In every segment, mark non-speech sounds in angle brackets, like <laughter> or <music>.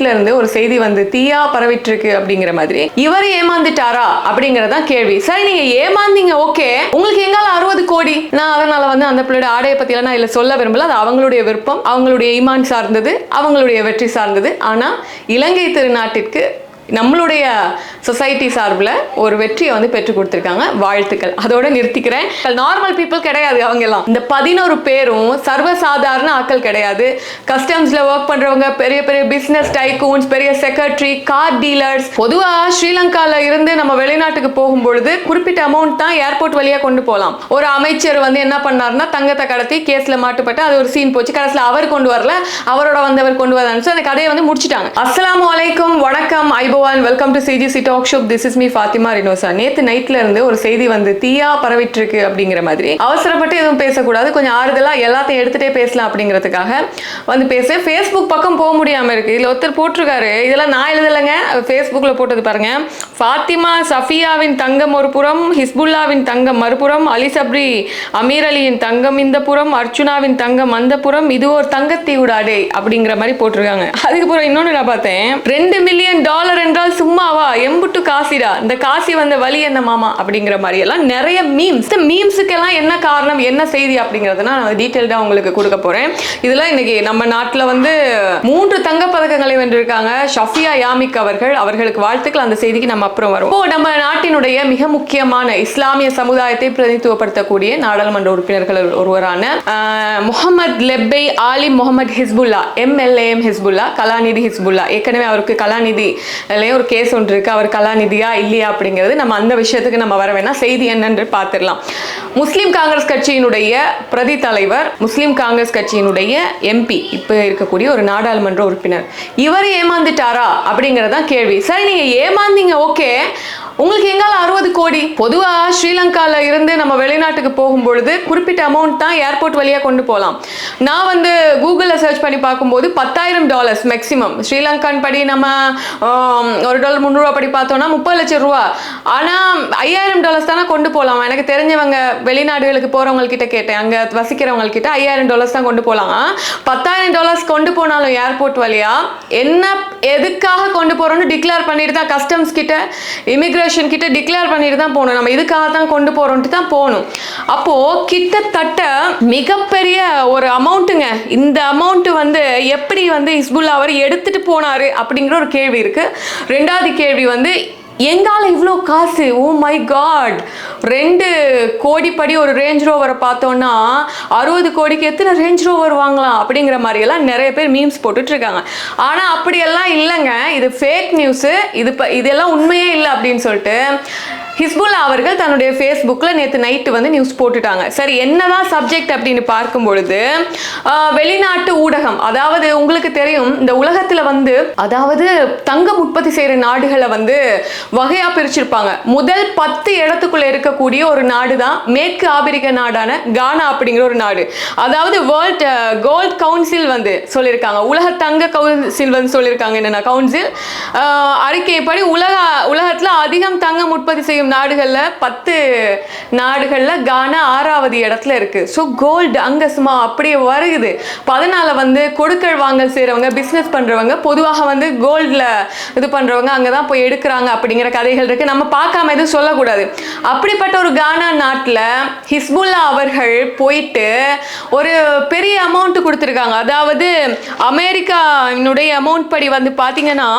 இருந்து ஒரு செய்தி வந்து தீயா பரவிட்டிருக்கு அப்படிங்கிற மாதிரி. இவர் ஏமாந்துட்டாரா அப்படிங்கறதான் கேள்வி. சரி நீங்க ஏமாந்தீங்க ஓகே. உங்களுக்கு எங்கால அறுபது கோடி? நான் அதனால வந்து அந்த பிள்ளையோட ஆடையை பத்தி எல்லாம் நான் இதுல சொல்ல விரும்பல. அது அவங்களுடைய விருப்பம். அவங்களுடைய ஈமான் சார்ந்தது அவங்களுடைய வெற்றி சார்ந்தது. ஆனா இலங்கை திருநாட்டிற்கு நம்மளுடைய சொசைட்டி சார்பில் ஒரு வெற்றியை வந்து பெற்றுக் கொடுத்துருக்காங்க. வாழ்த்துக்கள். அதோட நிறுத்திக்கிறேன். நார்மல் பீப்புள் கிடையாது அவங்க எல்லாம் இந்த பதினோரு பேரும் சர்வசாதாரண ஆட்கள் கிடையாது. கஸ்டம்ஸில் ஒர்க் பண்ணுறவங்க பெரிய பெரிய பிஸ்னஸ் டைகூன்ஸ் பெரிய செக்ரட்டரி கார் டீலர்ஸ் பொதுவாக ஸ்ரீலங்காவில் இருந்து நம்ம வெளிநாட்டுக்கு போகும்பொழுது குறிப்பிட்ட அமௌண்ட் தான் ஏர்போர்ட் வழியாக கொண்டு போகலாம். ஒரு அமைச்சர் வந்து என்ன பண்ணாருன்னா தங்கத்தை கடத்தி கேஸில் மாட்டுப்பட்டு அது ஒரு சீன் போச்சு. கடைசியில் அவர் கொண்டு வரல அவரோட வந்தவர் கொண்டு வந்தான்னு அந்த கதையை வந்து முடிச்சுட்டாங்க. அஸ்ஸலாமு அலைக்கும். வணக்கம். I ஐபோவான் welcome to CGC talk shop this is me Fathima Rinosa நேத்து நைட்ல இருந்து ஒரு செய்தி வந்து தீயா பரவிட்டு இருக்கு அப்படிங்கிற மாதிரி. அவசரப்பட்டு எதுவும் பேசக்கூடாது. கொஞ்சம் ஆறுதலா எல்லாத்தையும் எடுத்துட்டே பேசலாம் அப்படிங்கிறதுக்காக வந்து பேச. ஃபேஸ்புக் பக்கம் போக முடியாம இருக்கு. இதுல ஒருத்தர் போட்டிருக்காரு. இதெல்லாம் நான் எழுதலைங்க. ஃபேஸ்புக்ல போட்டது பாருங்க. ஃபாத்திமா சஃபியாவின் தங்கம் ஒரு புறம் ஹிஸ்புல்லாவின் தங்கம் மறுபுறம் அலி சப்ரி அமீர் அலியின் தங்கம் இந்த புறம் அர்ச்சுனாவின் தங்கம் அந்த புறம் இது ஒரு தங்கத்தீவுடாடே அப்படிங்கிற மாதிரி போட்டிருக்காங்க. அதுக்கப்புறம் இன்னொன்று நான் பார்த்தேன். ரெண்டு மில்லியன் டாலர் என்றால் சும்மாவா? எம்புட்டு காசிடா. இந்த காசி வந்த வழி என்ன மாமா? அப்படிங்கிற மாதிரி எல்லாம் நிறைய மீம்ஸ் இந்த மீம்ஸுக்கெல்லாம் என்ன காரணம் என்ன செய்தி அப்படிங்கிறத நான் டீட்டெயில்டாக உங்களுக்கு கொடுக்க போறேன். இதெல்லாம் இன்னைக்கு நம்ம நாட்டில் வந்து மூன்று தங்க பதக்கங்களை வென்றிருக்காங்க. ஷஃபியா யாமிக் அவர்கள். அவர்களுக்கு வாழ்த்துக்கள். அந்த செய்திக்கு நம்ம அப்புறம் வரும் இப்போ நம்ம நாட்டினுடைய மிக முக்கியமான இஸ்லாமிய சமுதாயத்தை பிரதிநிதித்துவப்படுத்தக்கூடிய நாடாளுமன்ற உறுப்பினர்கள் ஒருவரான முகமது லெப்பை ஆலி முகமது ஹிஸ்புல்லா எம்எல்ஏஎம் ஹிஸ்புல்லா கலாநிதி ஹிஸ்புல்லா. ஏற்கனவே அவருக்கு கலாநிதி அதுலயும் ஒரு கேஸ் ஒன்று இருக்குது அவர் கலாநிதியா இல்லையா அப்படிங்கிறது நம்ம அந்த விஷயத்துக்கு நம்ம வர வேணால் செய்தி என்னன்னு பார்த்துடலாம். முஸ்லீம் காங்கிரஸ் கட்சியினுடைய பிரதி தலைவர் முஸ்லீம் காங்கிரஸ் கட்சியினுடைய எம்பி இப்போ இருக்கக்கூடிய ஒரு நாடாளுமன்ற உறுப்பினர். இவர் ஏமாந்துட்டாரா அப்படிங்கிறதான் கேள்வி. சரி நீங்கள் ஏமாந்தீங்க ஓகே உங்களுக்கு எங்கால அறுபது கோடி? பொதுவா ஸ்ரீலங்கால இருந்து நம்ம வெளிநாட்டுக்கு போகும்பொழுது குறிப்பிட்ட அமௌண்ட் தான் ஏர்போர்ட் வழியா கொண்டு போகலாம் நான் வந்து கூகுளில் சர்ச் பண்ணி பார்க்கும்போது பத்தாயிரம் டாலர்ஸ் மேக்ஸிமம் ஸ்ரீலங்கான் படி நம்ம ஒரு டாலர் முந்நூறுரூவா படி பார்த்தோம்னா முப்பது லட்சம் ரூபா. ஆனால் ஐயாயிரம் டாலர்ஸ் தானே கொண்டு போகலாம். எனக்கு தெரிஞ்சவங்க வெளிநாடுகளுக்கு போகிறவங்கக்கிட்ட கேட்டேன். அங்கே வசிக்கிறவங்கக்கிட்ட ஐயாயிரம் டாலர்ஸ் தான் கொண்டு போகலாம். பத்தாயிரம் டாலர்ஸ் கொண்டு போனாலும் ஏர்போர்ட் வழியாக என்ன எதுக்காக கொண்டு போகிறோம்னு டிக்ளேர் பண்ணிட்டு தான் கஸ்டம்ஸ் கிட்ட இமிக்ரேஷன் கிட்ட டிக்ளேர் பண்ணிட்டு தான் போகணும். நம்ம இதுக்காக தான் கொண்டு போகிறோன்ட்டு தான் போகணும். அப்போது கிட்டத்தட்ட மிகப்பெரிய ஒரு அமௌண்ட்டுங்க. இந்த அமௌண்ட்டு வந்து எப்படி வந்து ஹிஸ்புல்லா அவர் எடுத்துட்டு போனார் அப்படிங்கிற ஒரு கேள்வி இருக்குது ரெண்டாவது கேள்வி வந்து எங்கால இவ்வளோ காசு? ஓ மை காட் ரெண்டு கோடிப்படி ஒரு ரேஞ்ச் ரோவரை பார்த்தோன்னா அறுபது கோடிக்கு எத்தனை ரேஞ்ச் ரோவர் வாங்கலாம் அப்படிங்கிற மாதிரியெல்லாம் நிறைய பேர் மீம்ஸ் போட்டுட்ருக்காங்க. ஆனால் அப்படியெல்லாம் இல்லைங்க. இது ஃபேக் நியூஸு இது இப்போ இதெல்லாம் உண்மையே இல்லை அப்படின்னு சொல்லிட்டு ஹிஸ்புல்லா அவர்கள் தன்னுடைய ஃபேஸ்புக்கில் நேற்று நைட்டு வந்து நியூஸ் போட்டுட்டாங்க. சரி என்னதான் சப்ஜெக்ட் அப்படின்னு பார்க்கும் பொழுது வெளிநாட்டு ஊடகம் அதாவது உங்களுக்கு தெரியும் இந்த உலகத்தில் வந்து அதாவது தங்கம் உற்பத்தி செய்கிற நாடுகளை வந்து வகையாக பிரிச்சிருப்பாங்க. முதல் பத்து இடத்துக்குள்ள இருக்கக்கூடிய ஒரு நாடு தான் மேற்கு ஆப்பிரிக்க நாடான கானா அப்படிங்கிற ஒரு நாடு. அதாவது வேர்ல்ட் கோல்ட் கவுன்சில் வந்து சொல்லியிருக்காங்க. உலக தங்க கவுன்சில் வந்து சொல்லியிருக்காங்க. என்னென்ன கவுன்சில் அறிக்கைப்படி உலக உலகத்தில் அதிகம் தங்கம் உற்பத்தி செய்யும் நாடுகளில் பத்து நாடுகளில் கானா ஆறாவது இடத்துல இருக்குது ஸோ கோல்டு அங்கே சும்மா அப்படியே வருகுது. அப்ப வந்து கொடுக்கல் வாங்கல் செய்கிறவங்க பிஸ்னஸ் பண்ணுறவங்க பொதுவாக வந்து கோல்டில் இது பண்ணுறவங்க அங்கே தான் போய் எடுக்கிறாங்க அப்படிங்கிற கதைகள் இருக்குது நம்ம பார்க்காம எதுவும் சொல்லக்கூடாது. அப்படிப்பட்ட ஒரு கானா நாட்டில் ஹிஸ்புல்லா அவர்கள் போயிட்டு ஒரு பெரிய அமௌண்ட் கொடுத்துருக்காங்க. அதாவது அமெரிக்காவினுடைய அமௌண்ட் படி வந்து பார்த்தீங்கன்னா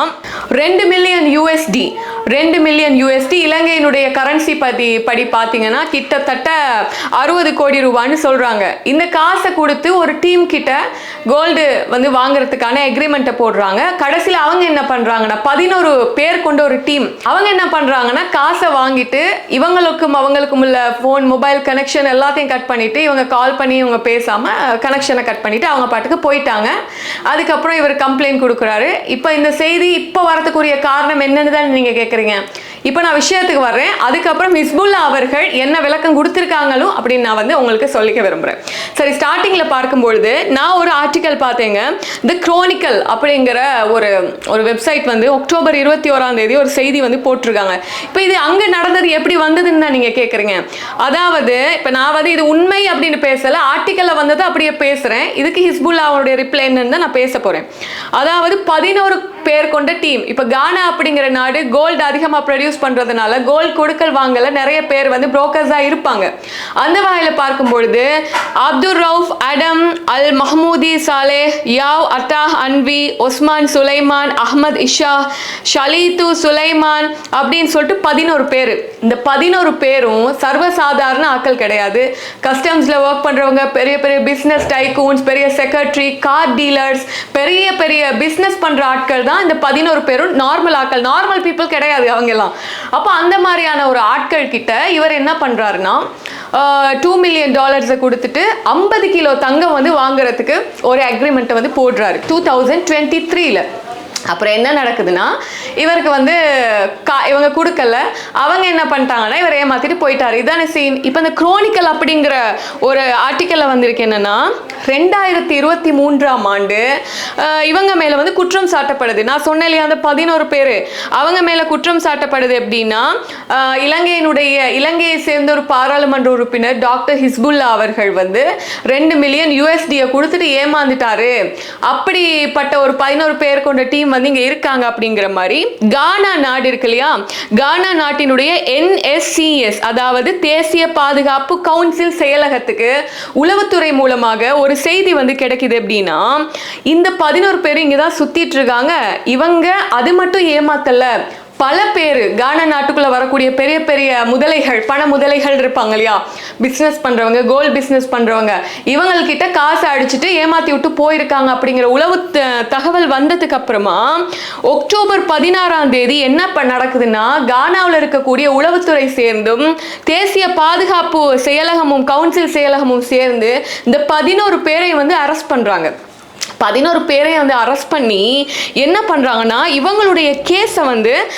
ரெண்டு மில்லியன் யூஎஸ்டி ரெண்டு மில்லியன் யூஎஸ்டி இலங்கையினுடைய கரன்சி பதி படி பார்த்தீங்கன்னா கிட்டத்தட்ட அறுபது கோடி ரூபான்னு சொல்கிறாங்க இந்த காசை கொடுத்து ஒரு டீம் கிட்ட கோல்டு வந்து வாங்குறதுக்கான எக்ரிமெண்ட்டை போடுறாங்க. கடைசியில் அவங்க என்ன பண்ணுறாங்கன்னா பதினோரு பேர் கொண்ட ஒரு டீம் அவங்க என்ன பண்ணுறாங்கன்னா காசை வாங்கிட்டு இவங்களுக்கும் அவங்களுக்கும் உள்ள ஃபோன் மொபைல் கனெக்ஷன் எல்லாத்தையும் கட் பண்ணிட்டு இவங்க கால் பண்ணி இவங்க பேசாமல் கனெக்ஷனை கட் பண்ணிட்டு அவங்க பாட்டுக்கு போயிட்டாங்க. அதுக்கப்புறம் இவர் கம்ப்ளைண்ட் கொடுக்குறாரு. இப்போ இந்த செய்தி இப்போ வரதுக்குரிய காரணம் என்னன்னு தான் நீங்கள் கேட்குறீங்க இப்போ நான் விஷயத்துக்கு வர்றேன். அதுக்கப்புறம் ஹிஸ்புல்லா அவர்கள் என்ன விளக்கம் கொடுத்துருக்காங்களோ அப்படின்னு நான் வந்து உங்களுக்கு சொல்லிக்க விரும்புகிறேன் சரி ஸ்டார்டிங்கில் பார்க்கும்பொழுது நான் ஒரு ஆர்டிக்கல் பார்த்தேங்க. தி குரோனிக்கல் அப்படிங்கிற ஒரு ஒரு வெப்சைட் வந்து அக்டோபர் இருபத்தி ஓராம் தேதி ஒரு செய்தி வந்து போட்டிருக்காங்க. இப்போ இது அங்கே நடந்தது எப்படி வந்ததுன்னு தான் நீங்கள் கேட்குறீங்க அதாவது இப்போ நான் வந்து இது உண்மை அப்படின்னு பேசலை ஆர்டிக்கலில் வந்தது அப்படியே பேசுகிறேன் இதுக்கு ஹிஸ்புல்லாவுடைய ரிப்ளை என்னன்னு தான் நான் பேச போகிறேன் அதாவது பதினோரு பேர் கொண்ட டீம் இப்போ கானா அப்படிங்கிற நாடு கோல்டு அதிகமாக ப்ரொடியூஸ் பண்றதுனால கோல்ட் கொடுக்கல் வாங்கல நிறைய பேர் வந்து புரோக்கர்ஸாக இருப்பாங்க. அந்த வகையில் பார்க்கும்பொழுது அப்துல் ரவுஃப் அடம் அல் மஹமூதி சாலே யாவ் அட்டாஹ் அன்வி ஒஸ்மான் சுலைமான் அஹ்மத் இஷா ஷலீத்து சுலைமான் அப்படின்னு சொல்லிட்டு பதினோரு பேர். இந்த பதினோரு பேரும் சர்வசாதாரண ஆட்கள் கிடையாது. கஸ்டம்ஸில் ஒர்க் பண்ணுறவங்க பெரிய பெரிய பிஸ்னஸ் டைகூன்ஸ் பெரிய செக்ரட்டரி கார் டீலர்ஸ் பெரிய பெரிய பிஸ்னஸ் பண்ணுற ஆட்கள் தான் இந்த பதினோரு பேரும் நார்மல் ஆட்கள் நார்மல் பீப்புள் கிடையாது அவங்கெல்லாம். அப்போ அந்த மாதிரியான ஒரு ஆட்கள் கிட்ட இவர் என்ன பண்ணுறாருன்னா டூ மில்லியன் டாலர்ஸை கொடுத்துட்டு ஐம்பது கிலோ தங்கம் வந்து வாங்குறதுக்கு ஒரு அக்ரிமெண்ட்டை வந்து போடுறாரு. டூ தௌசண்ட் டுவெண்ட்டி த்ரீல அப்புறம் என்ன நடக்குதுன்னா இவருக்கு வந்து கா இவங்க கொடுக்கல. அவங்க என்ன பண்ணிட்டாங்கன்னா இவர் ஏமாத்திட்டு போயிட்டாரு. இதான சீன் இப்போ இந்த குரோனிக்கல் அப்படிங்கிற ஒரு ஆர்டிக்கலில் வந்திருக்கு என்னன்னா ரெண்டாயிரத்தி இருபத்தி மூன்றாம் ஆண்டு இவங்க மேலே வந்து குற்றம் சாட்டப்படுது. நான் சொன்னேன் இல்லையா அந்த பதினோரு பேர். அவங்க மேலே குற்றம் சாட்டப்படுது எப்படின்னா இலங்கையினுடைய இலங்கையை சேர்ந்த ஒரு பாராளுமன்ற உறுப்பினர் டாக்டர் ஹிஸ்புல்லா அவர்கள் வந்து ரெண்டு மில்லியன் யூஎஸ்டியை கொடுத்துட்டு ஏமாந்துட்டாரு. அப்படிப்பட்ட ஒரு பதினோரு பேர் கொண்ட டீம் வந்து இங்க இருக்காங்க அப்படிங்கிற மாதிரி கானா நாடு இருக்கு இல்லையா? கானா நாட்டினுடைய என்எஸ்சிஎஸ் அதாவது தேசிய பாதுகாப்பு கவுன்சில் செயலகத்துக்கு உளவுத்துறை மூலமாக ஒரு செய்தி வந்து கிடைக்குது அப்படின்னா இந்த பதினோரு பேர் இங்கே தான் சுத்திட்டு இருக்காங்க. இவங்க அது மட்டும் ஏமாத்தல. பல பேர் கானா நாட்டுக்குள்ள வரக்கூடிய பெரிய பெரிய முதலைகள் பண முதலைகள் இருப்பாங்க இல்லையா? பிஸ்னஸ் பண்றவங்க கோல்ட் பிஸ்னஸ் பண்றவங்க இவங்கள்கிட்ட காசை அடிச்சுட்டு ஏமாத்தி விட்டு போயிருக்காங்க அப்படிங்கிற உளவு தகவல் வந்ததுக்கு அப்புறமா அக்டோபர் பதினாறாம் தேதி என்ன நடக்குதுன்னா கானாவில் இருக்கக்கூடிய உளவுத்துறை சேர்ந்தும் தேசிய பாதுகாப்பு செயலகமும் கவுன்சில் செயலகமும் சேர்ந்து இந்த பதினோரு பேரை வந்து அரெஸ்ட் பண்றாங்க. பதினோரு பேரையும் வந்து அரெஸ்ட் பண்ணி என்ன பண்ணுறாங்கன்னா இவங்களுடைய கேஸை வந்து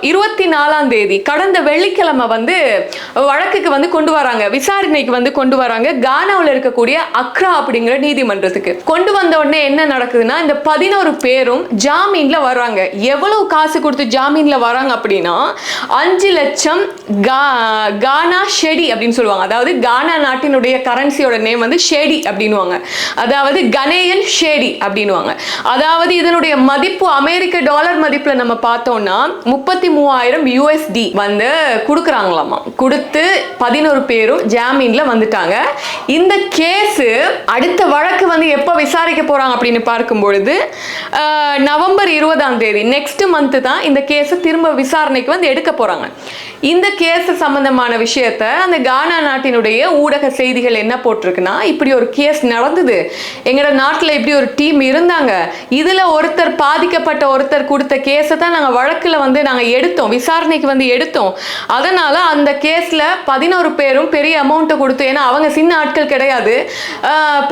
இருபத்தி நாலாம் தேதி கடந்த வெள்ளிக்கிழமை வந்து வழக்குக்கு வந்து கொண்டு வராங்க. விசாரணைக்கு வந்து கொண்டு வராங்க. கானாவில் இருக்கக்கூடிய அக்ரா அப்படிங்கிற நீதிமன்றத்துக்கு. கொண்டு வந்த உடனே என்ன நடக்குதுன்னா இந்த பதினோரு பேரும் ஜாமீனில் வர்றாங்க. எவ்வளவு காசு கொடுத்து ஜாமீனில் வராங்க அப்படின்னா அஞ்சு லட்சம் கா- கானா ஷெடி அப்படின்னு சொல்லுவாங்க. அதாவது கானா நாட்டினுடைய கரன்சியோட நேம் வந்து ஷெடி அப்படின்னுவாங்க. அதாவது கனேயன் ஷேடி அப்படின்வாங்க அதாவது இதனுடைய மதிப்பு அமெரிக்க டாலர் மதிப்புல நம்ம பார்த்தோம்னா முப்பத்தி மூவாயிரம் யூஎஸ்டி வந்து கொடுக்குறாங்களாமா. கொடுத்து பதினோரு பேரும் ஜாமீன்ல வந்துட்டாங்க. இந்த கேஸ் அடுத்த வழக்கு வந்து எப்போ விசாரிக்க போறாங்க அப்படின்னு பார்க்கும் பொழுது நவம்பர் இருபதாம் தேதி நெக்ஸ்ட் மந்த் தான் இந்த கேஸ் திரும்ப விசாரணைக்கு வந்து எடுக்க போறாங்க. இந்த கேஸ் சம்பந்தமான விஷயத்த அந்த கானா நாட்டினுடைய ஊடக செய்திகள் என்ன போட்டிருக்குன்னா இப்படி ஒரு கேஸ் நடந்தது. எங்களோட நாட்டில் இப்படி ஒரு டீம் இருந்தாங்க. இதில் ஒருத்தர் பாதிக்கப்பட்ட ஒருத்தர் கொடுத்த கேஸை தான் நாங்கள் வழக்கில் வந்து நாங்கள் எடுத்தோம். விசாரணைக்கு வந்து எடுத்தோம். அதனால் அந்த கேஸில் பதினோரு பேரும் பெரிய அமௌண்ட்டை கொடுத்து ஏன்னா அவங்க சின்ன ஆட்கள் கிடையாது.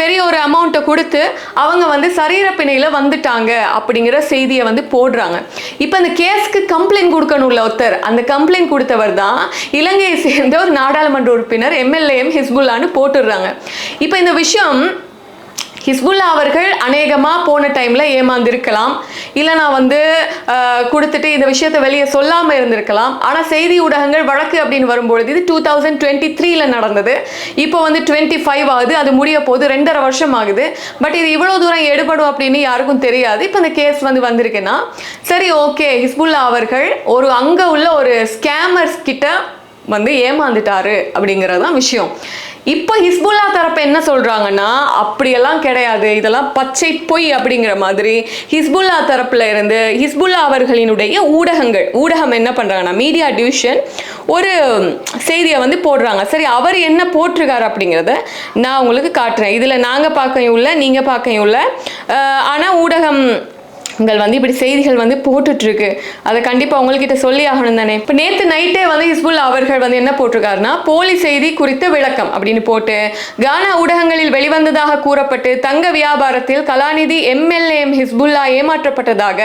பெரிய ஒரு அமௌண்ட்டை கொடுத்து அவங்க வந்து சரீரப்பிணையில் வந்துட்டாங்க அப்படிங்கிற செய்தியை வந்து போடுறாங்க. இப்போ அந்த கேஸ்க்கு கம்ப்ளைண்ட் கொடுக்கணும்ல ஒருத்தர். அந்த கம்ப்ளைண்ட் கொடுத்தவர் தான் இலங்கையை சேர்ந்த ஒரு நாடாளுமன்ற உறுப்பினர் எம்எல்ஏஎம் ஹிஸ்புல்லான்னு போட்டுடுறாங்க. இப்போ இந்த விஷயம் ஹிஸ்புல்லா அவர்கள் அநேகமாக போன டைமில் ஏமாந்திருக்கலாம். இல்லை நான் வந்து கொடுத்துட்டு இந்த விஷயத்தை வெளியே சொல்லாமல் இருந்திருக்கலாம். ஆனால் செய்தி ஊடகங்கள் வழக்கு அப்படின்னு வரும்பொழுது இது டூ தௌசண்ட் டுவெண்ட்டி த்ரீல நடந்தது. இப்போ வந்து டுவெண்ட்டி ஃபைவ் ஆகுது. அது முடிய போது ரெண்டரை வருஷம் ஆகுது. பட் இது இவ்வளோ தூரம் எடுபடும் அப்படின்னு யாருக்கும் தெரியாது. இப்போ இந்த கேஸ் வந்து வந்திருக்குன்னா சரி ஓகே ஹிஸ்புல்லா அவர்கள் ஒரு அங்கே உள்ள ஒரு ஸ்கேமர்ஸ் கிட்ட வந்து ஏமாந்துட்டாரு அப்படிங்கிறது தான் விஷயம். இப்போ ஹிஸ்புல்லா தரப்பு என்ன சொல்கிறாங்கன்னா அப்படியெல்லாம் கிடையாது. இதெல்லாம் பச்சை பொய் அப்படிங்கிற மாதிரி ஹிஸ்புல்லா தரப்பில் இருந்து ஹிஸ்புல்லா அவர்களினுடைய ஊடகங்கள் ஊடகம் என்ன பண்ணுறாங்கன்னா மீடியா டிவிஷன் ஒரு செய்தியை வந்து போடுறாங்க. சரி அவர் என்ன போட்டிருக்காரு அப்படிங்கிறத நான் உங்களுக்கு காட்டுறேன். இதில் நாங்கள் பார்க்கையும் இல்லை நீங்கள் பார்க்கையும் இல்லை. ஆனால் ஊடகம் உங்கள் வந்து இப்படி செய்திகள் வந்து போட்டுட்ருக்கு. அதை கண்டிப்பாக உங்கள்கிட்ட சொல்லி ஆகணும் தானே. இப்போ நேற்று நைட்டே வந்து ஹிஸ்புல் அவர்கள் வந்து என்ன போட்டிருக்காருன்னா போலி செய்தி குறித்த விளக்கம் அப்படின்னு போட்டு கானா ஊடகங்களில் வெளிவந்ததாக கூறப்பட்டு தங்க வியாபாரத்தில் கலாநிதி எம்எல்ஏஎம் ஹிஸ்புல்லா ஏமாற்றப்பட்டதாக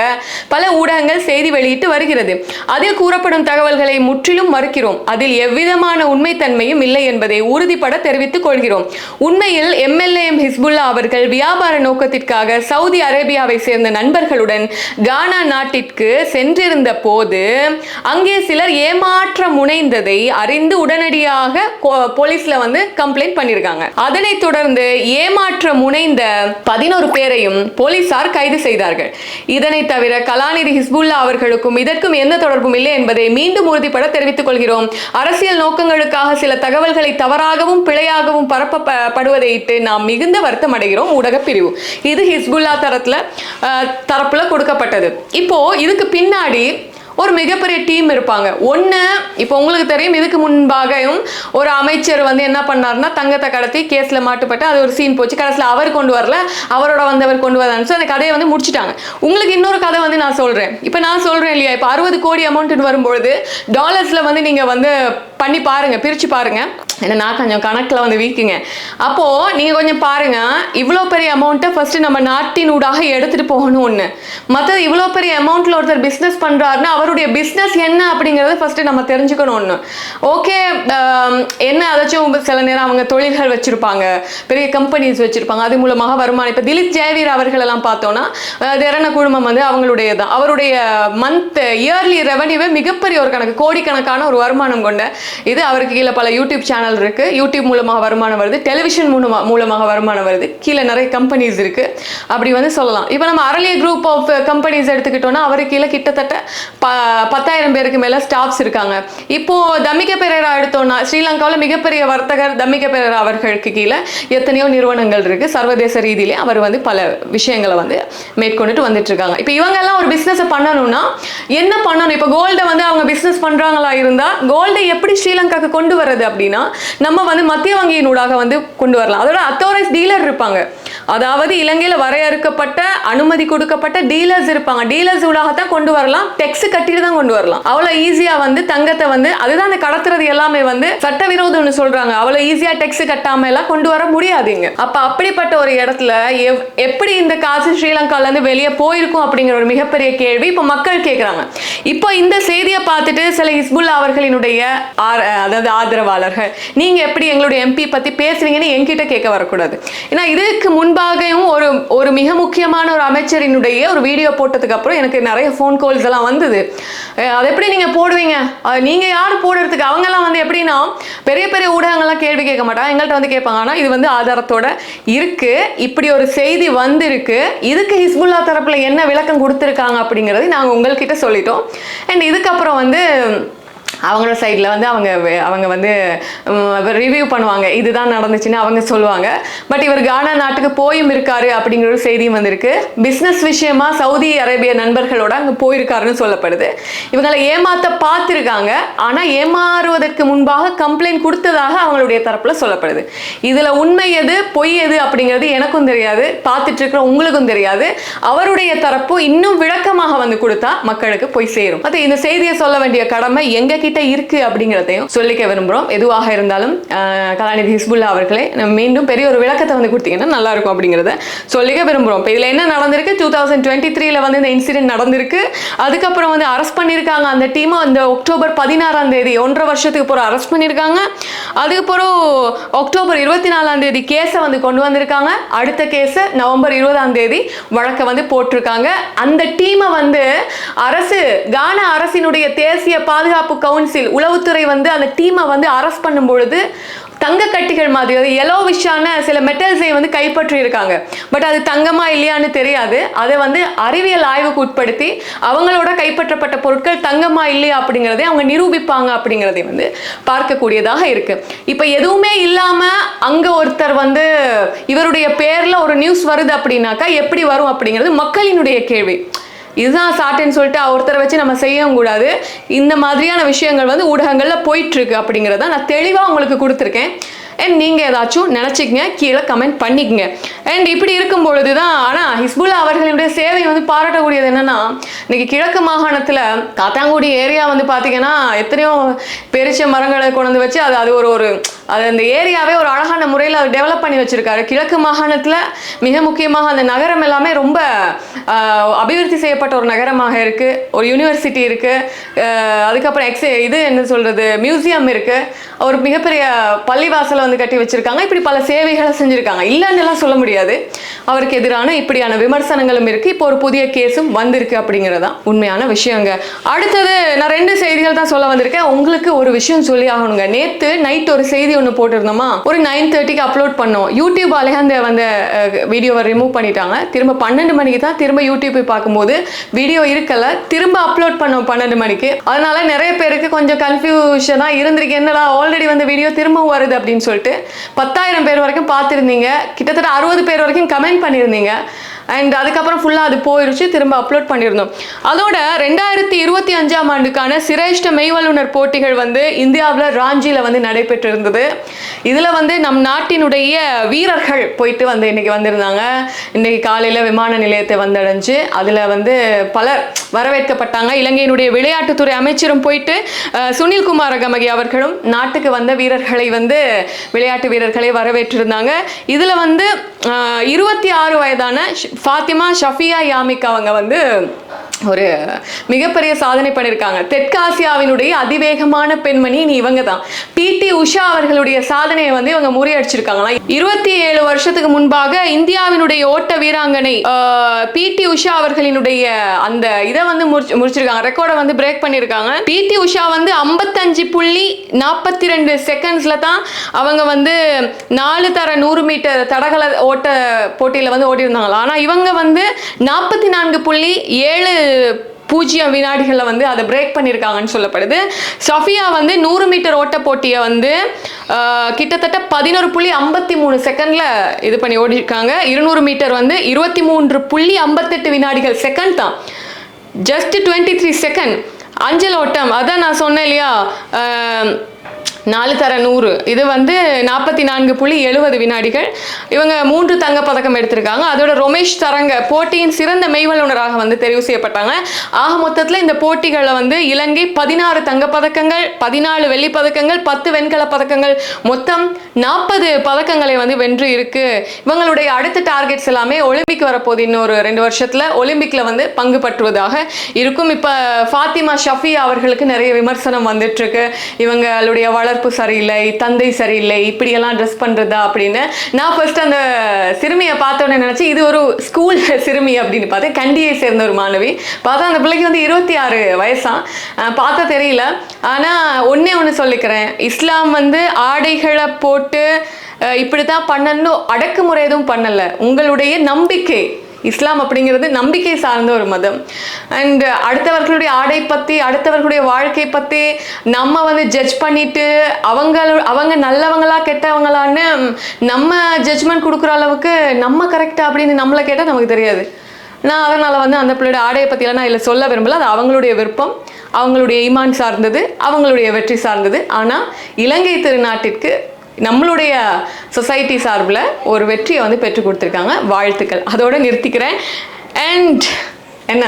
பல ஊடகங்கள் செய்தி வெளியிட்டு வருகிறது. அதில் கூறப்படும் தகவல்களை முற்றிலும் மறுக்கிறோம். அதில் எவ்விதமான உண்மைத்தன்மையும் இல்லை என்பதை உறுதிப்பட தெரிவித்துக் கொள்கிறோம். உண்மையில் எம்எல்ஏஎம் ஹிஸ்புல்லா அவர்கள் வியாபார நோக்கத்திற்காக சவுதி அரேபியாவை சேர்ந்த நண்பர்களுடன் நண்பர்களுடன் கானா நாட்டிற்கு சென்றிருந்த போது அங்கே சிலர் ஏமாற்ற முனைந்ததை அறிந்து உடனடியாக போலீஸ்ல வந்து கம்ப்ளைண்ட் பண்ணியிருக்காங்க அதனைத் தொடர்ந்து ஏமாற்ற முனைந்த பதினோரு பேரையும் போலீசார் கைது செய்தார்கள். இதனை தவிர கலாநிதி ஹிஸ்புல்லா அவர்களுக்கும் இதற்கும் எந்த தொடர்பும் இல்லை என்பதை மீண்டும் உறுதிப்பட தெரிவித்துக் கொள்கிறோம். அரசியல் நோக்கங்களுக்காக சில தகவல்களை தவறாகவும் பிழையாகவும் பரப்பப்படுவதை இட்டு நாம் மிகுந்த வருத்தம் அடைகிறோம். ஊடக பிரிவு. இது ஹிஸ்புல்லா தரத்துல தரப்பு தரப்புல கொடுக்கப்பட்டது. இப்போ இதுக்கு பின்னாடி ஒரு மிகப்பெரிய டீம் இருப்பாங்க. ஒன்று இப்போ உங்களுக்கு தெரியும் இதுக்கு முன்பாகவும் ஒரு அமைச்சர் வந்து என்ன பண்ணாருன்னா தங்கத்தை கடத்தி கேஸில் மாட்டுப்பட்டு அது ஒரு சீன் போச்சு. கடைசியில் அவர் கொண்டு வரல அவரோட வந்தவர் கொண்டு வரான்னு சொல்லி அந்த கதையை வந்து முடிச்சிட்டாங்க. உங்களுக்கு இன்னொரு கதை வந்து நான் சொல்கிறேன் இப்போ நான் சொல்கிறேன் இல்லையா? இப்போ அறுபது கோடி அமௌண்ட்டுன்னு வரும்பொழுது டாலர்ஸில் வந்து நீங்கள் வந்து பண்ணி பாருங்கள் பிரித்து பாருங்கள் ஏன்னா நான் கொஞ்சம் கணக்கில் வந்து வீக்குங்க. அப்போது நீங்கள் கொஞ்சம் பாருங்க இவ்வளோ பெரிய அமௌண்ட்டை ஃபஸ்ட்டு நம்ம நாட்டின் ஊடாக எடுத்துகிட்டு போகணும் ஒன்று மற்றது இவ்வளோ பெரிய அமௌண்ட்டில் ஒருத்தர் பிஸ்னஸ் பண்ணுறாருன்னா அவருடைய பிஸ்னஸ் என்ன அப்படிங்கிறத ஃபஸ்ட்டு நம்ம தெரிஞ்சுக்கணும் ஒன்று ஓகே என்ன அதாச்சும் சில நேரம் அவங்க தொழில்கள் வச்சுருப்பாங்க பெரிய கம்பெனிஸ் வச்சுருப்பாங்க அது மூலமாக வருமானம். இப்போ திலீப் ஜெயவீர் அவர்களெல்லாம் பார்த்தோன்னா திறன குழுமம் வந்து அவங்களுடைய தான் அவருடைய மந்த் இயர்லி ரெவன்யூவே மிகப்பெரிய ஒரு கணக்கு கோடிக்கணக்கான ஒரு வருமானம் கொண்ட இது அவருக்கு கீழே பல யூடியூப் சேனல் இருக்கு. யூடியூப் மூலமாக வருமானம் வருது. டெலிவிஷன் மூலமாக மூலமாக வருமானம் வருது. கீழே நிறைய கம்பெனிஸ் இருக்கு. அப்படி வந்து சொல்லலாம். இப்போ நம்ம அரளிய குரூப் ஆஃப் கம்பெனிஸ் எடுத்துக்கிட்டோம்னா அவருக்கு கீழே கிட்டத்தட்ட ப பத்தாயிரம் பேருக்கு மேலே ஸ்டாஃப்ஸ் இருக்காங்க. இப்போ தமிக்க பெரேரா எடுத்தோம்னா ஸ்ரீலங்காவில் மிகப்பெரிய வர்த்தகர் தமிக்க பெரேரா அவர்களுக்கு கீழே எத்தனையோ நிறுவனங்கள் இருக்கு. சர்வதேச ரீதியிலே அவர் வந்து பல விஷயங்களை வந்து மேற்கொண்டுட்டு வந்துட்டு இருக்காங்க இப்போ இவங்க எல்லாம் ஒரு பிஸ்னஸை பண்ணணும்னா என்ன பண்ணணும்? இப்போ கோல்டை வந்து அவங்க பிஸ்னஸ் பண்ணுறாங்களா இருந்தால் கோல்டை எப்படி ஸ்ரீலங்காக்கு கொண்டு வர்றது அப்படின்னா நம்ம வந்து மத்திய வங்கியின் ஊடாக வந்து கொண்டு வரலாம். அதோட அத்தாரைஸ் டீலர் இருப்பாங்க. அதாவது இலங்கையில் வரையறுக்கப்பட்ட அனுமதி கொடுக்கப்பட்ட டீலர்ஸ் இருப்பாங்க. டீலர்ஸ் உலகத்தான் கொண்டு வரலாம். டெக்ஸ் கட்டிட்டு தான் கொண்டு வரலாம். அவ்வளோ ஈஸியாக வந்து தங்கத்தை வந்து அதுதான் அந்த கடத்துறது எல்லாமே வந்து சட்டவிரோதம்னு சொல்றாங்க. அவ்வளோ ஈஸியாக டெக்ஸ் கட்டாம எல்லாம் கொண்டு வர முடியாதுங்க அப்போ அப்படிப்பட்ட ஒரு இடத்துல எவ்- எப்படி இந்த காசு ஸ்ரீலங்கால இருந்து வெளியே போயிருக்கும் அப்படிங்கிற ஒரு மிகப்பெரிய கேள்வி இப்போ மக்கள் கேட்குறாங்க இப்போ இந்த செய்தியை பார்த்துட்டு சில ஹிஸ்புல்லா அவர்களினுடைய அதாவது ஆதரவாளர்கள் நீங்க எப்படி எங்களுடைய எம்பி பத்தி பேசுவீங்கன்னு என்கிட்ட கேட்க வரக்கூடாது. ஏன்னா இதுக்கு முன்பாகவும் ஒரு ஒரு மிக முக்கியமான ஒரு அமைச்சரினுடைய ஒரு வீடியோ போட்டதுக்கு அப்புறம் எனக்கு நிறைய ஃபோன் கால்ஸ் எல்லாம் வந்தது. அதை எப்படி நீங்கள் போடுவீங்க? அது யார் போடுறதுக்கு? அவங்கெல்லாம் வந்து எப்படின்னா பெரிய பெரிய ஊடகங்கள்லாம் கேள்வி கேட்க மாட்டாங்க. எங்கள்கிட்ட வந்து கேட்பாங்க. ஆனால் இது வந்து ஆதாரத்தோட இருக்கு. இப்படி ஒரு செய்தி வந்திருக்கு. இதுக்கு ஹிஸ்புல்லா தரப்பில் என்ன விளக்கம் கொடுத்துருக்காங்க அப்படிங்கிறது நாங்கள் உங்கள்கிட்ட சொல்லிட்டோம். அண்ட் இதுக்கப்புறம் வந்து அவங்களோட சைடில் வந்து அவங்க அவங்க வந்து ரிவ்யூ பண்ணுவாங்க. இதுதான் நடந்துச்சுன்னு அவங்க சொல்லுவாங்க. பட் இவர் கானா நாட்டுக்கு போயும் இருக்காரு அப்படிங்கிற ஒரு செய்தியும் வந்திருக்கு. பிஸ்னஸ் விஷயமா சவுதி அரேபிய நண்பர்களோட அங்கே போயிருக்காருன்னு சொல்லப்படுது. இவங்களை ஏமாத்த பார்த்துருக்காங்க. ஆனால் ஏமாறுவதற்கு முன்பாக கம்ப்ளைண்ட் கொடுத்ததாக அவங்களுடைய தரப்பில் சொல்லப்படுது. இதில் உண்மை எது பொய் எது அப்படிங்கிறது எனக்கும் தெரியாது. பார்த்துட்டு இருக்கிற உங்களுக்கும் தெரியாது. அவருடைய தரப்பு இன்னும் விளக்கமாக வந்து கொடுத்தா மக்களுக்கு போய் சேரும். அது இந்த செய்தியை சொல்ல வேண்டிய கடமை எங்க கிட்ட இருக்கு அப்படிங்கிறதையும் சொல்லிக்க விரும்புகிறோம் எதுவாக இருந்தாலும் கலாநிதி ஹிஸ்புல்லா அவர்களே மீண்டும் பெரிய ஒரு விளக்கத்தை வந்து கொடுத்தீங்கன்னா நல்லா இருக்கும் அப்படிங்கிறத சொல்லிக்க விரும்புகிறோம் இப்போ இதில் என்ன நடந்திருக்கு? டூ தௌசண்ட் டுவெண்ட்டி த்ரீல வந்து இந்த இன்சிடென்ட் நடந்திருக்கு. அதுக்கப்புறம் வந்து அரெஸ்ட் பண்ணியிருக்காங்க அந்த டீமை அந்த அக்டோபர் பதினாறாம் தேதி ஒன்றரை வருஷத்துக்கு அப்புறம் அரெஸ்ட் பண்ணியிருக்காங்க. அதுக்கப்புறம் அக்டோபர் இருபத்தி நாலாம் தேதி கேஸை வந்து கொண்டு வந்திருக்காங்க. அடுத்த கேஸை நவம்பர் இருபதாம் தேதி வழக்கை வந்து போட்டிருக்காங்க. அந்த டீமை வந்து அரசு கான அரசினுடைய தேசிய பாதுகாப்பு கவுன்சில் உளவுத்துறை வந்து அந்த டீமை வந்து அரெஸ்ட் பண்ணும் பொழுது தங்க கட்டிகள் மாதிரி அது yellowish-ஆன சில மெட்டல்ஸை வந்து கைப்பற்றி இருக்காங்க பட் அது தங்கமா இல்லையான்னு தெரியாது. அதை வந்து அறிவியல் ஆய்வுக்கு உட்படுத்தி அவங்களோட கைப்பற்றப்பட்ட பொருட்கள் தங்கமா இல்லையா அப்படிங்கிறதை அவங்க நிரூபிப்பாங்க அப்படிங்கிறதை வந்து பார்க்கக்கூடியதாக இருக்கு. இப்போ எதுவுமே இல்லாம அங்க ஒருத்தர் வந்து இவருடைய பேர்ல ஒரு நியூஸ் வருது அப்படின்னாக்கா எப்படி வரும் அப்படிங்கிறது மக்களினுடைய கேள்வி. இதுதான் சாட்டுன்னு சொல்லிட்டு ஒருத்தரை வச்சு நம்ம செய்யவும் கூடாது. இந்த மாதிரியான விஷயங்கள் வந்து ஊடகங்களில் போயிட்டுருக்கு அப்படிங்கிறத நான் தெளிவாக உங்களுக்கு கொடுத்துருக்கேன். அண்ட் நீங்கள் ஏதாச்சும் நினச்சிக்கங்க கீழே கமெண்ட் பண்ணிக்கங்க. அண்ட் இப்படி இருக்கும் பொழுது தான் ஆனால் ஹிஸ்புல்லா அவர்களுடைய சேவை வந்து பாராட்டக்கூடியது என்னென்னா இன்னைக்கு கிழக்கு மாகாணத்தில் காத்தாங்குடி ஏரியா வந்து பார்த்தீங்கன்னா எத்தனையோ பெருச்ச மரங்களை கொண்டு வச்சு அது அது ஒரு ஒரு அது அந்த ஏரியாவே ஒரு அழகான முறையில் அவர் டெவலப் பண்ணி வச்சுருக்காரு. கிழக்கு மாகாணத்தில் மிக முக்கியமாக அந்த நகரம் எல்லாமே ரொம்ப அபிவிருத்தி செய்யப்பட்ட ஒரு நகரமாக இருக்குது ஒரு யூனிவர்சிட்டி இருக்குது அதுக்கப்புறம் எக்ஸ இது என்ன சொல்கிறது மியூசியம் இருக்குது ஒரு மிகப்பெரிய பள்ளிவாசலை வந்து கட்டி வச்சிருக்காங்க. இப்படி பல சேவைகளை செஞ்சிருக்காங்க. இல்லைன்னு எல்லாம் சொல்ல முடியாது. அவருக்கு எதிரான இப்படியான விமர்சனங்களும் இருக்கு. இப்போ ஒரு புதிய கேஸும் வந்திருக்கு அப்படிங்கறதுதான் உண்மையான விஷயங்க. அடுத்தது நான் ரெண்டு செய்திகள் தான் சொல்ல வந்திருக்கேன். உங்களுக்கு ஒரு விஷயம் சொல்லி ஆகணுங்க. நேத்து நைட் ஒரு செய்தி ஒன்று போட்டிருந்தோமா? ஒரு நைன் தேர்ட்டிக்கு அப்லோட் பண்ணோம். யூடியூப் அந்த வந்த வீடியோவை ரிமூவ் பண்ணிட்டாங்க. திரும்ப பன்னெண்டு மணிக்கு தான் திரும்ப யூடியூப் பார்க்கும்போது வீடியோ இருக்கல. திரும்ப அப்லோட் பண்ணோம் பன்னெண்டு மணிக்கு. அதனால நிறைய பேருக்கு கொஞ்சம் கன்ஃபியூஷனா இருந்திருக்கு. என்னடா ஆல்ரெடி வந்த வீடியோ திரும்ப வருது அப்படின்னு சொல்லி சொல்லிட்டு பத்தாயிரம் பேர் வரைக்கும் பார்த்துருந்தீங்க. கிட்டத்தட்ட அறுபது பேர் வரைக்கும் கமெண்ட் பண்ணியிருந்தீங்க. அண்ட் அதுக்கப்புறம் ஃபுல்லாக அது போயிடுச்சு திரும்ப அப்லோட் பண்ணியிருந்தோம். அதோட ரெண்டாயிரத்தி இருபத்தி அஞ்சாம் ஆண்டுக்கான சிரேஷ்ட மெய்வல்லுனர் போட்டிகள் வந்து இந்தியாவில் ராஞ்சியில் வந்து நடைபெற்றிருந்தது. இதில் வந்து நம் நாட்டினுடைய வீரர்கள் போயிட்டு வந்து இன்றைக்கி வந்திருந்தாங்க. இன்றைக்கி காலையில் விமான நிலையத்தை வந்தடைஞ்சு அதில் வந்து பலர் வரவேற்கப்பட்டாங்க. இலங்கையினுடைய விளையாட்டுத்துறை அமைச்சரும் போயிட்டு சுனில் குமார் அகமகி அவர்களும் நாட்டுக்கு வந்த வீரர்களை வந்து விளையாட்டு வீரர்களை வரவேற்றிருந்தாங்க. இதில் வந்து இருபத்தி ஆறு வயதான ஷ்- ஃபாத்திமா ஷஃபியா யாமிக் அவங்க வந்து ஒரு மிகப்பெரிய சாதனை பண்ணியிருக்காங்க தெற்காசியாவினுடைய அதிவேகமான பெண்மணி நீ இவங்க தான் பிடி உஷா அவர்களுடைய சாதனையை வந்து இவங்க முறியடிச்சிருக்காங்களா? இருபத்தி ஏழு வருஷத்துக்கு முன்பாக இந்தியாவினுடைய ஓட்ட வீராங்கனை பிடி உஷா அவர்களினுடைய அந்த இதை வந்து முறிச்சு முடிச்சிருக்காங்க ரெக்கார்டை வந்து பிரேக் பண்ணியிருக்காங்க பிடி உஷா வந்து ஐம்பத்தஞ்சு புள்ளி நாற்பத்தி ரெண்டு செகண்ட்ஸில் தான் அவங்க வந்து நாலு தர நூறு மீட்டர் தடகள ஓட்ட போட்டியில் வந்து ஓடி ஆனால் இவங்க வந்து நாற்பத்தி நான்கு புள்ளி ஏழு பூஜ்ஜியம் வினாடிகளில் வந்து அதை பிரேக் பண்ணியிருக்காங்கன்னு சொல்லப்படுது. சஃபியா வந்து நூறு மீட்டர் ஓட்ட போட்டியை வந்து கிட்டத்தட்ட பதினோரு புள்ளி ஐம்பத்தி மூணு செகண்டில் இது பண்ணி ஓடிருக்காங்க இருநூறு மீட்டர் வந்து இருபத்தி மூன்று புள்ளி ஐம்பத்தெட்டு வினாடிகள் செகண்ட் தான். ஜஸ்ட் டுவெண்ட்டி த்ரீ செகண்ட் அஞ்சல் ஓட்டம். அதான் நான் சொன்னேன் இல்லையா? நாலு தர நூறு. இது வந்து நாற்பத்தி நான்கு புள்ளி எழுபது வினாடிகள். இவங்க மூன்று தங்கப்பதக்கம் எடுத்திருக்காங்க. அதோட ரொமேஷ் தரங்க போட்டியின் சிறந்த மெய்வல்லுநராக வந்து தெரிவு செய்யப்பட்டாங்க. ஆக மொத்தத்தில் இந்த போட்டிகளில் வந்து இலங்கை பதினாறு தங்கப்பதக்கங்கள் பதினாலு வெள்ளி பதக்கங்கள் பத்து வெண்கலப் பதக்கங்கள். மொத்தம் நாற்பது பதக்கங்களை வந்து வென்று இருக்கு. இவங்களுடைய அடுத்த டார்கெட்ஸ் எல்லாமே ஒலிம்பிக் வரப்போகுது இன்னொரு ரெண்டு வருஷத்தில் ஒலிம்பிக்கில் வந்து பங்கு பற்றுவதாக இருக்கும். இப்போ ஃபாத்திமா ஷஃபி அவர்களுக்கு நிறைய விமர்சனம் வந்துட்டு இருக்கு. இவங்களுடைய வளர்ப்பு சரியில்லை தந்தை சரியில்லை இப்படியெல்லாம் ட்ரெஸ் பண்றதா அப்படின்னு நான் ஃபர்ஸ்ட் அந்த சிறுமியை பார்த்தோன்னே நினச்சி இது ஒரு ஸ்கூல் <laughs> சிறுமி அப்படின்னு பார்த்தேன். கண்டியை சேர்ந்த ஒரு மாணவி. பார்த்தா அந்த பிள்ளைக்கு வந்து இருபத்தி ஆறு வயசான் பார்த்த பார்த்தா தெரியல. ஆனா ஒன்னே ஒன்று சொல்லிக்கிறேன். இஸ்லாம் வந்து ஆடைகளை போட்டு அஹ் இப்படித்தான் பண்ணணும் அடக்குமுறை எதுவும் பண்ணல. உங்களுடைய நம்பிக்கை. இஸ்லாம் அப்படிங்கிறது நம்பிக்கை சார்ந்த ஒரு மதம். அண்ட் அடுத்தவர்களுடைய ஆடை பற்றி அடுத்தவர்களுடைய வாழ்க்கை பற்றி நம்ம வந்து ஜட்ஜ் பண்ணிட்டு அவங்க அவங்க நல்லவங்களா கெட்டவங்களான்னு நம்ம ஜட்ஜ்மெண்ட் கொடுக்குற அளவுக்கு நம்ம கரெக்டாக அப்படின்னு நம்மளை கேட்டால் நமக்கு தெரியாது. நான் அதனால் வந்து அந்த பிள்ளையோட ஆடையை பற்றிலாம் நான் இதில் சொல்ல விரும்பல. அது அவங்களுடைய விருப்பம். அவங்களுடைய ஈமான் சார்ந்தது அவங்களுடைய வெற்றி சார்ந்தது. ஆனால் இலங்கை திருநாட்டிற்கு நம்மளுடைய சொசைட்டி சார்பில் ஒரு வெற்றியை வந்து பெற்றுக் கொடுத்துருக்காங்க. வாழ்த்துக்கள். அதோடு நிறுத்திக்கிறேன். அண்ட் என்ன?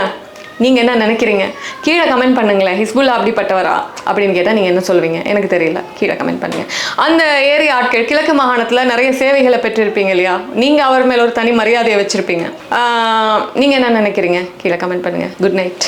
நீங்கள் என்ன நினைக்கிறீங்க? கீழே கமெண்ட் பண்ணுங்களேன். ஹிஸ்புல்லா அப்படிப்பட்டவரா? அப்படின்னு கேட்டால் நீங்கள் என்ன சொல்லுவீங்க எனக்கு தெரியல. கீழே கமெண்ட் பண்ணுங்கள் அந்த ஏரியா ஆட்கள் கிழக்கு மாகாணத்தில் நிறைய சேவைகளை பெற்றிருப்பீங்க இல்லையா? நீங்கள் அவர் மேலே ஒரு தனி மரியாதையை வச்சுருப்பீங்க. நீங்கள் என்ன நினைக்கிறீங்க? கீழே கமெண்ட் பண்ணுங்கள் குட் நைட்